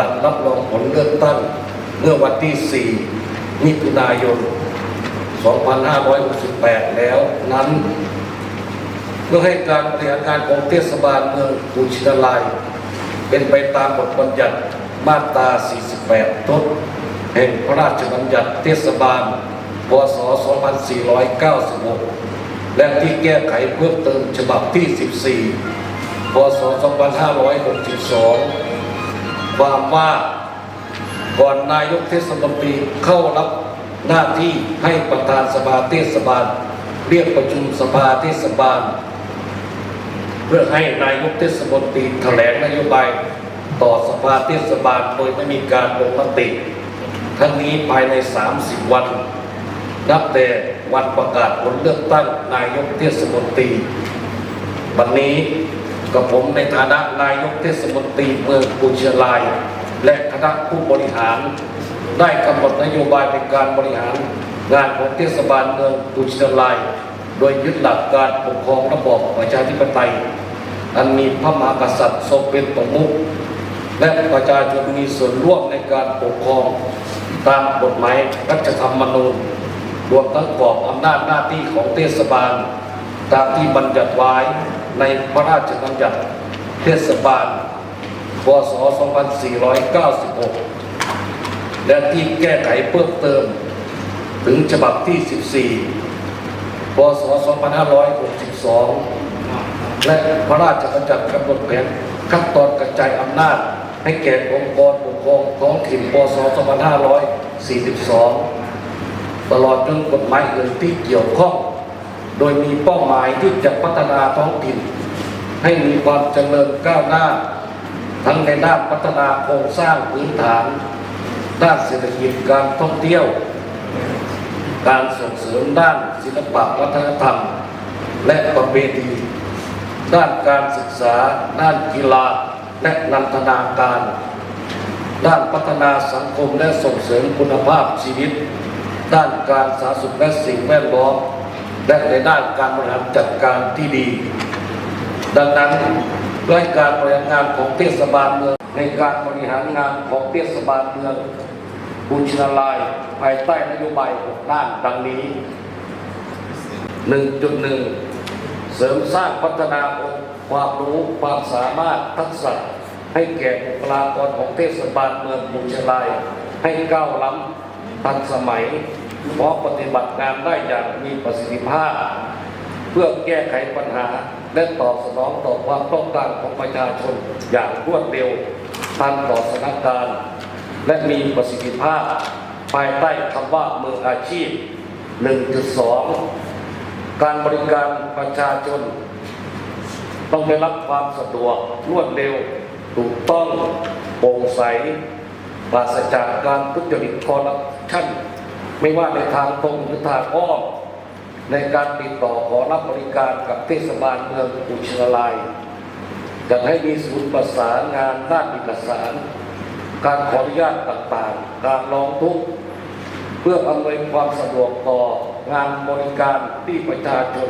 การรับรองผลเลือกตั้งเมื่อวันที่ 4 มิถุนายน 2568 แล้วนั้นเพื่อให้การบริหารงานของเทศบาลเมืองกุชินาราย เป็นไปตามบทบัญญัติมาตรา 48 ทศแห่งพระราชบัญญัติเทศบาล พศ 2496 และที่แก้ไขเพิ่มเติมฉบับที่ 14 พศ 2562 ความว่าก่อนนายกเทศมนตรีเข้ารับหน้าที่ให้ประธานสภาเทศบาล เรียกประชุมสภาเทศบาล เพื่อให้นายกเทศมนตรีแถลงนโยบายต่อสภาเทศบาลโดยไม่มีการลงมติทั้งนี้ภายใน 30 วัน นับแต่วันประกาศผลเลือกตั้งนายกเทศมนตรี วันนี้ กับผมในฐานะนายกเทศมนตรีเมืองกุชียงราย และคณะผู้บริหาร ได้กำหนดนโยบายในการบริหารงานของเทศบาลเมืองกุชียงราย โดยยึดหลักการปกครองระบอบประชาธิปไตย อันมีพระมหากษัตริย์ทรงเป็นประมุขและประชาชนมีส่วนร่วมในการปกครองตามกฎหมายรัฐธรรมนูญรวมทั้งกรอบอำนาจหน้าที่ของเทศบาล ตามที่บัญญัติไว้ ในพระราชบัญญัติเทศบาล พศ 2496 และที่แก้ไขเพิ่มเติม ถึงฉบับที่ 14 พศ 2562 และพระราชบัญญัติกำหนดแผนขั้นตอนกระจายอำนาจ ให้แก่องค์กรปกครองท้องถิ่น พศ 2542 ตลอดจนกฎหมายอื่นที่เกี่ยวข้อง โดยมีเป้าหมายที่จะพัฒนาท้องถิ่น ให้มีความเจริญก้าวหน้า ทั้งในด้านพัฒนาโครงสร้างพื้นฐาน ด้านเศรษฐกิจการท่องเที่ยว การส่งเสริมด้านศิลปะวัฒนธรรม และประเพณีด้านการศึกษา ด้านกีฬาและนันทนาการ ด้านพัฒนาสังคมและส่งเสริมคุณภาพชีวิต ด้านการสาธารณสุขและสิ่งแวดล้อม และในด้านการบริหารจัดการที่ดี ดังนั้นด้วยการบริหารงานของเทศบาลเมืองในการบริหารงานของเทศบาลเมืองบุญชนาลายภายใต้นโยบายหกด้านดังนี้ 1.1 เสริมสร้างพัฒนาองค์ความรู้ความสามารถทักษะให้แก่บุคลากรของเทศบาลเมืองบุญชนาลายให้ก้าวล้ำทันสมัย พร้อมปฏิบัติงานได้อย่างมีประสิทธิภาพ เพื่อแก้ไขปัญหา และตอบสนองต่อความต้องการของประชาชนอย่างรวดเร็วทันต่อสถานการณ์ และมีประสิทธิภาพ ภายใต้คำว่ามืออาชีพ 1.2 การบริการประชาชน ต้องได้รับความสะดวกรวดเร็ว ถูกต้องโปร่งใสปราศจากการทุจริตคอร์รัปชัน ไม่ว่าในทางตรงหรือทางอ้อมในการติดต่อขอรับบริการกับเทศบาลเมืองกุชินายจัดให้มีศูนย์ประสานงานด้านเอกสาร การขออนุญาตต่างๆ การร้องทุกข์เพื่ออำนวยความสะดวกต่องานบริการที่ประชาชน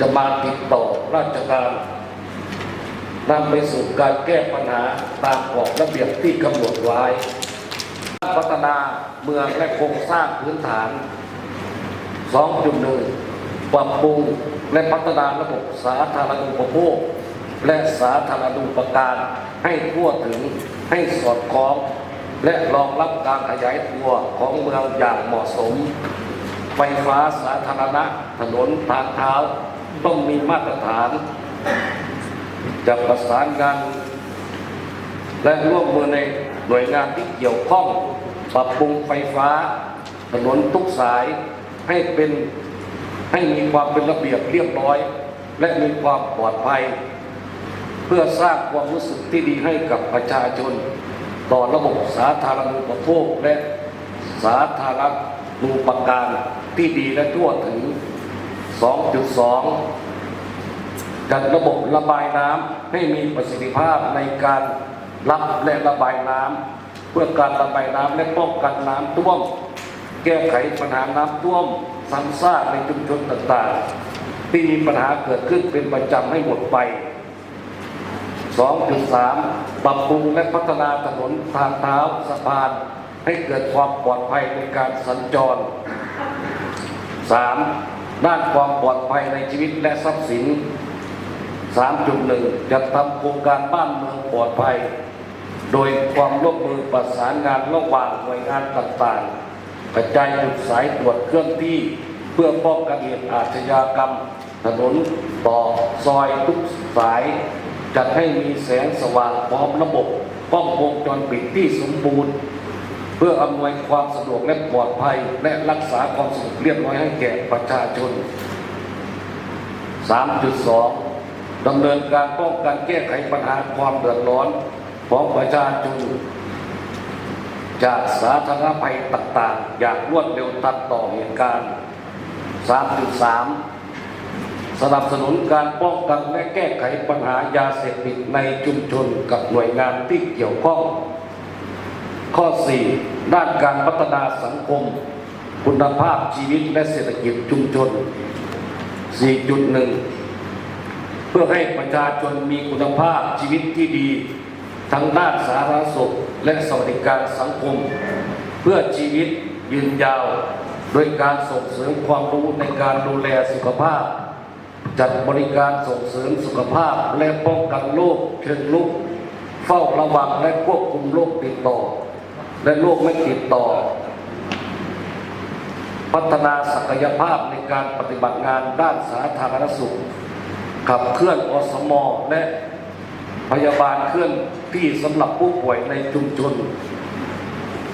จะมาติดต่อราชการนำไปสู่การแก้ปัญหาตามกรอบระเบียบที่กำหนดไว้ พัฒนาเมืองและโครงสร้างพื้นฐาน 2.1 ปรับปรุงและพัฒนาระบบสาธารณูปโภค และสาธารณูปการให้ทั่วถึงให้สอดคล้อง และรองรับการขยายตัวของเมืองอย่างเหมาะสม ไฟฟ้าสาธารณะถนนทางเท้าต้องมีมาตรฐาน จะประสานงานและร่วมมือในหน่วยงานที่เกี่ยวข้อง ปรับปรุงไฟฟ้า ถนนทุกสายให้เป็นให้มีความเป็นระเบียบเรียบร้อย และมีความปลอดภัย เพื่อสร้างความรู้สึกที่ดีให้กับประชาชน ต่อระบบสาธารณูปโภคและสาธารณูปการที่ดีและทั่วถึง 2.2 จัดระบบระบายน้ำให้มีประสิทธิภาพในการรับและระบายน้ำ เพื่อการระบายน้ำและป้องกันน้ำท่วม แก้ไขปัญหาน้ำท่วมซ้ำซากในชุมชนต่างๆ ที่มีปัญหาเกิดขึ้นเป็นประจำให้หมดไป 2.3 ปรับปรุงและพัฒนาถนนทางเท้าสะพาน ให้เกิดความปลอดภัยในการสัญจร 3. ด้านความปลอดภัยในชีวิตและทรัพย์สิน 3.1 จัดทำโครงการบ้านเมืองปลอดภัย โดยความร่วมมือประสานงานระหว่างหน่วยงานต่างๆ กระจายจุดสายตรวจเคลื่อนที่ เพื่อป้องกันเหตุอาชญากรรม ถนนต่อซอยทุกสาย จัดให้มีแสงสว่างพร้อมระบบป้องวงจรปิดที่สมบูรณ์ เพื่ออำนวยความสะดวกและปลอดภัย และรักษาความสงบเรียบร้อยให้แก่ประชาชน 3.2ดำเนินการป้องกันแก้ไขปัญหาความเดือดร้อน ของประชาชนจากสาธารณภัยต่างๆ อย่างรวดเร็วทันต่อเหตุการณ์ 3.3 สนับสนุนการป้องกันและแก้ไขปัญหายาเสพติดในชุมชนกับหน่วยงานที่เกี่ยวข้อง ข้อ 4 ด้านการพัฒนาสังคม คุณภาพชีวิตและเศรษฐกิจชุมชน 4.1 เพื่อให้ประชาชนมีคุณภาพชีวิตที่ดี ทั้งด้านสาธารณสุขและสวัสดิการสังคม เพื่อชีวิตยืนยาว โดยการส่งเสริมความรู้ในการดูแลสุขภาพ จัดบริการส่งเสริมสุขภาพและป้องกันโรคเชิงลุก เฝ้าระวังและควบคุมโรคติดต่อ และโรคไม่ติดต่อ พัฒนาศักยภาพในการปฏิบัติงานด้านสาธารณสุขขับเคลื่อนอสมและ ยาบาลเคลื่อนที่สำหรับผู้ป่วยในชุมชน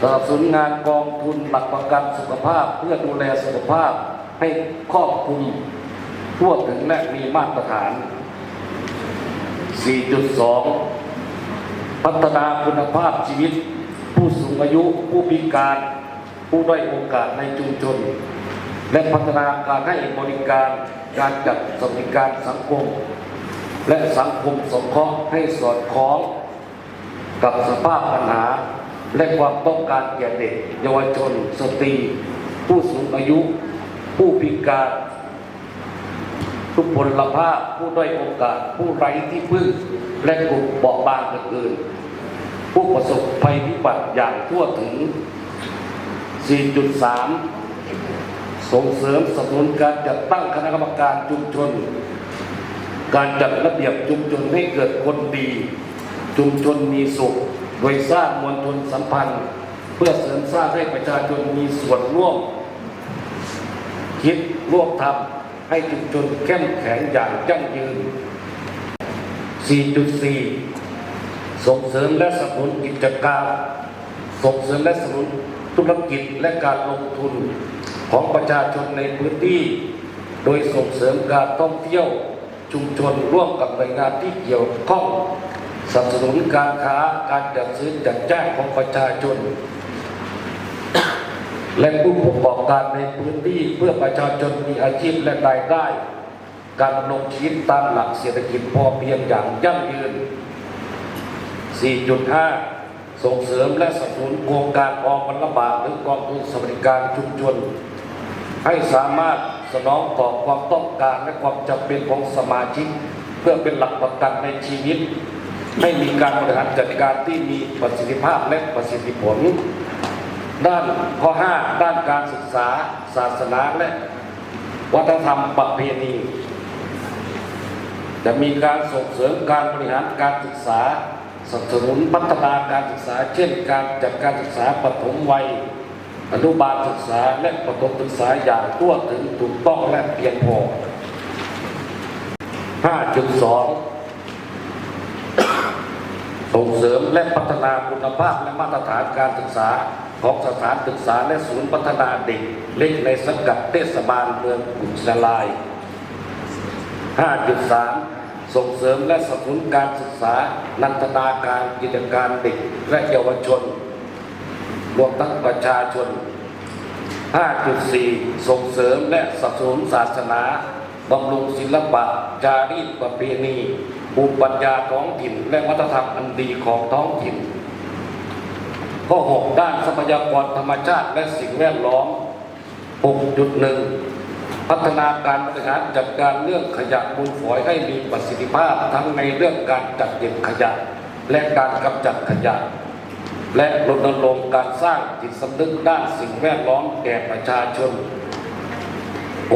สนับสนุนงานกองทุนหลักประกันสุขภาพเพื่อดูแลสุขภาพให้ครอบคลุมทั่วถึงและมีมาตรฐาน 4.2 พัฒนาคุณภาพชีวิต ผู้สูงอายุผู้พิการ ผู้ด้อยโอกาสในชุมชน และพัฒนาการให้บริการการจัดสวัสดิการสังคม และสังคมสงเคราะห์ให้สอดคล้อง กับสภาพปัญหา และความต้องการแก่เด็ก เยาวชน สตรี ผู้สูงอายุ ผู้พิการ ทุกพลภาพผู้ด้อยโอกาส ผู้ไร้ที่พึ่ง และกลุ่มเบาบางอื่นๆผู้ประสบภัยพิบัติอย่างทั่วถึง 4.3 ส่งเสริมสนับสนุนการจัดตั้งคณะกรรมการชุมชน การจัดระเบียบชุมชนให้เกิดคนดี ชุมชนมีสุข โดยสร้างมวลชนสัมพันธ์ เพื่อเสริมสร้างให้ประชาชนมีส่วนร่วม คิดร่วมทำให้ชุมชนเข้มแข็งอย่างยั่งยืน 4.4 ส่งเสริมและสนับสนุนกิจการส่งเสริมและสนับสนุนธุรกิจและการลงทุนของประชาชนในพื้นที่ โดยส่งเสริมการท่องเที่ยว ชุมชนร่วมกับหน่วยงานที่เกี่ยวข้องสนับสนุนการค้าการจัดซื้อจัดจ้างของประชาชน และผู้ประกอบการในพื้นที่เพื่อประชาชนมีอาชีพและรายได้ การดำรงชีวิตตามหลักเศรษฐกิจพอเพียงอย่างยั่งยืน 4.5 ส่งเสริมและสนับสนุนโครงการออมบรรบาหรือกองทุนสวัสดิการชุมชนให้สามารถ สนองต่อความต้องการและความจำเป็นของสมาชิก เพื่อเป็นหลักประกันในชีวิต ให้มีการบริหารจัดการที่มีประสิทธิภาพและประสิทธิผล ด้านข้อ 5 ด้านการศึกษา ศาสนาและวัฒนธรรมประเพณี จะมีการส่งเสริมการบริหารการศึกษาสนับสนุนพัฒนาการศึกษา เช่น การจัดการศึกษาปฐมวัย อนุบาลศึกษาและประถมศึกษาอย่างทั่วถึงถูกต้องและเพียงพอ 5.2 ส่งเสริมและพัฒนาคุณภาพและมาตรฐานการศึกษาของสถานศึกษาและศูนย์พัฒนาเด็กเล็กในสังกัดเทศบาลเมืองกุชลาย 5.3 ส่งเสริมและสนับสนุนการศึกษานันทนาการกิจการเด็กและเยาวชน วมทั้งประชาชน 5.4 ส่งเสริมและสนับสนุนศาสนาบำรุงศิลปะ จารีตประเพณีภูมิปัญญาท้องถิ่น และวัฒนธรรมอันดีของท้องถิ่น ข้อ 6 ด้านทรัพยากรธรรมชาติและสิ่งแวดล้อม 6.1พัฒนาการบริหารจัดการเรื่องขยะมูลฝอยให้มีประสิทธิภาพทั้งในเรื่องการจัดเก็บขยะ และการกำจัดขยะ และรณรงค์การสร้างจิตสำนึกด้านสิ่งแวดล้อมแก่ประชาชน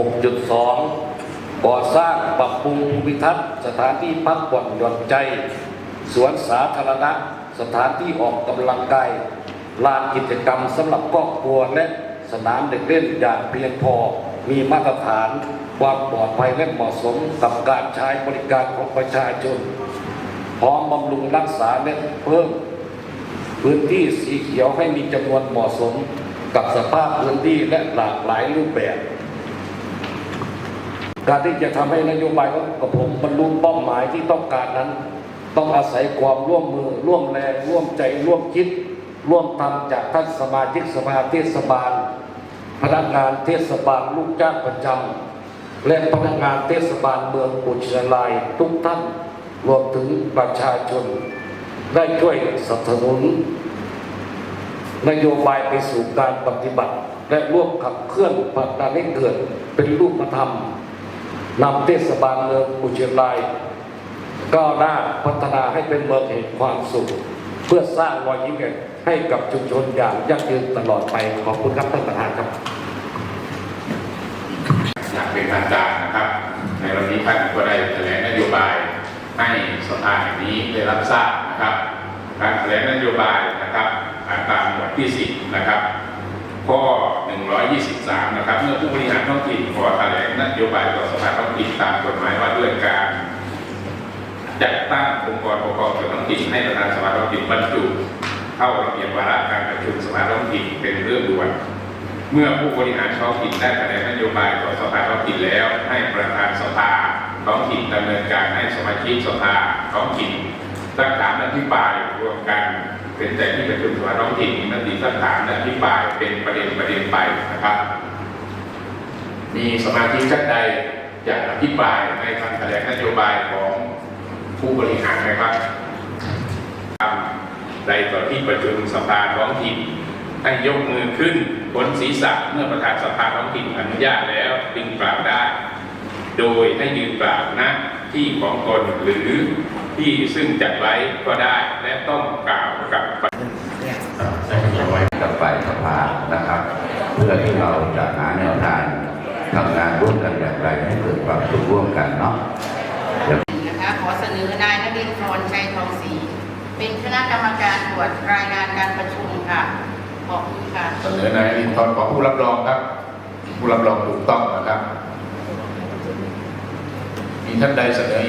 6.2 ก่อสร้างปรับปรุงภูมิทัศน์สถานที่พักผ่อนหย่อนใจ สวนสาธารณะ สถานที่ออกกำลังกายลานกิจกรรมสำหรับครอบครัวและสนามเด็กเล่นอย่างเพียงพอมีมาตรฐานความปลอดภัยและเหมาะสมกับการใช้บริการของประชาชน พร้อมบำรุงรักษาและเพิ่ม พื้นที่สีเขียวให้มีจำนวนเหมาะสมกับสภาพพื้นที่และหลากหลายรูปแบบ การที่จะทำให้นโยบายของกับผมบรรลุเป้าหมายที่ต้องการนั้น ต้องอาศัยความร่วมมือ ร่วมแรงร่วมใจร่วมคิด ร่วมทำจากท่านสมาชิกสภาเทศบาล พนักงานเทศบาลลูกจ้างประจำและพนักงานเทศบาลเมืองอุชลายทุกท่านรวมถึงประชาชน ได้ช่วยสนับสนุน นโยบายไปสู่การปฏิบัติ และร่วมขับเคลื่อนผลักดันให้เกิดเป็นรูปธรรมนำเทศบาลเมืองอุเชียงรายก้าวหน้าพัฒนาให้เป็นเมืองแห่งความสุข เพื่อสร้างรอยยิ้มให้กับชุมชนอย่างยั่งยืนตลอดไปขอบคุณครับท่านประธานครับอย่างเป็นทางการนะครับ ในวันนี้ท่านก็ได้แถลงนโยบายให้สภาแห่งนี้ได้รับทราบ นะครับการแถลงนโยบายนะครับตามหมวดที่ 10 นะครับ ข้อ 123 นะครับ เมื่อผู้บริหารท้องถิ่นขอแถลงนโยบายต่อสภาท้องถิ่นตามกฎหมายว่าด้วยการจัดตั้งองค์กรปกครองส่วนท้องถิ่นให้ประธานสภาท้องถิ่นบรรจุเข้าระเบียบวาระการประชุมสภาท้องถิ่นเป็นเรื่องด่วนเมื่อผู้บริหารท้องถิ่นได้แถลงนโยบายต่อสภาท้องถิ่นแล้ว ให้ประธานสภาท้องถิ่นดำเนินการให้สมาชิกสภาท้องถิ่น สักถามอธิบายรวมกันเป็นแต่ที่ประชุมสภาท้องถิ่นมีมติสักถามอธิบายเป็นประเด็นประเด็นไปนะครับ มีสมาชิกท่านใดอยากอภิปรายในคำแถลงนโยบายของผู้บริหารนะครับใดต่อที่ประชุมสภาท้องถิ่นให้ยกมือขึ้นบนศีรษะเมื่อประธานสภาท้องถิ่นอนุญาตแล้วจึงกล่าวได้ โดยให้ยืนกล่าวณที่ของตนหรือ ที่ซึ่งจัดไว้ก็ได้และต้องกล่าวกับเอาไว้กับฝ่ายสภานะครับ เพื่อที่เราจะหาแนวทางทำงานร่วมกันอย่างไรให้เกิดความสุขร่วมกันเนาะนะคะขอเสนอนายนรินทร์พรชัยทองศรีเป็นคณะกรรมการตรวจรายงานการประชุมค่ะขอบคุณค่ะเสนอนายลินทร์ขอผู้รับรองครับ ผู้รับรองถูกต้องนะครับ มีท่านใดเสนออีก